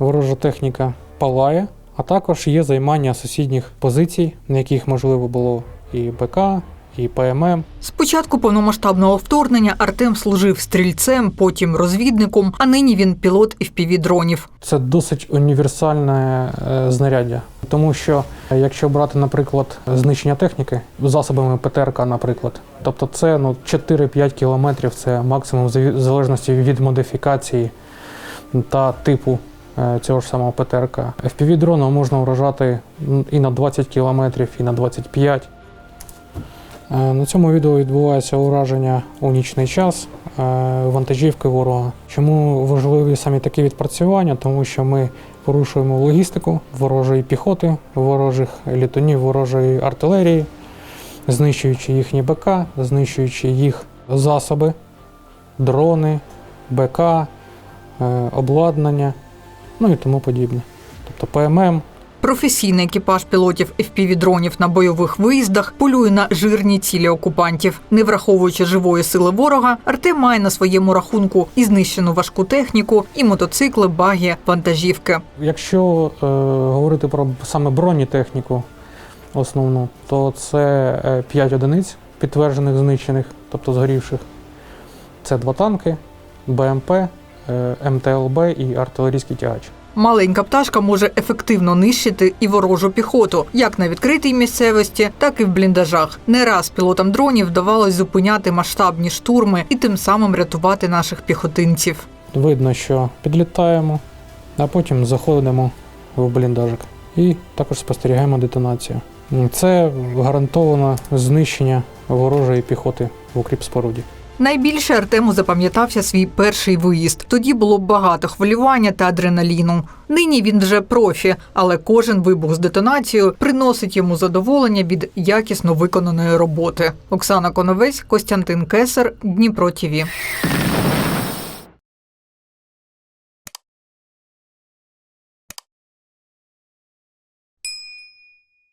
ворожа техніка палає, а також є займання сусідніх позицій, на яких можливо було і БК, і ПММ. З початку повномасштабного вторгнення Артем служив стрільцем, потім розвідником, а нині він пілот FPV-дронів. Це досить універсальне е, знаряддя, тому що е, якщо брати, наприклад, знищення техніки засобами ПТРК, наприклад, тобто це ну 4-5 кілометрів, це максимум в залежності від модифікації та типу цього ж самого ПТРК. fpv дроном можна вражати і на 20 кілометрів, і на 25. Е, На цьому відео відбувається ураження у нічний час е, вантажівки ворога. Чому важливі самі такі відпрацювання? Тому що ми порушуємо логістику ворожої піхоти, ворожих літунів, ворожої артилерії, знищуючи їхні БК, знищуючи їх засоби, дрони, БК, е, обладнання, ну і тому подібне. Тобто ПММ, Професійний екіпаж пілотів FPV-дронів на бойових виїздах полює на жирні цілі окупантів. Не враховуючи живої сили ворога, Артем має на своєму рахунку і знищену важку техніку, і мотоцикли, баги, вантажівки. Якщо е, говорити про саме бронетехніку основну, то це 5 одиниць підтверджених знищених, тобто згорівших. Це два танки, БМП, е, МТЛБ і артилерійський тягач. Маленька пташка може ефективно нищити і ворожу піхоту, як на відкритій місцевості, так і в бліндажах. Не раз пілотам дронів вдавалось зупиняти масштабні штурми і тим самим рятувати наших піхотинців. Видно, що підлітаємо, а потім заходимо в бліндажик і також спостерігаємо детонацію. Це гарантоване знищення ворожої піхоти в укріпспоруді. Найбільше Артему запам'ятався свій перший виїзд. Тоді було багато хвилювання та адреналіну. Нині він вже профі, але кожен вибух з детонацією приносить йому задоволення від якісно виконаної роботи. Оксана Коновець, Костянтин Кесар, Дніпро ТІВІ.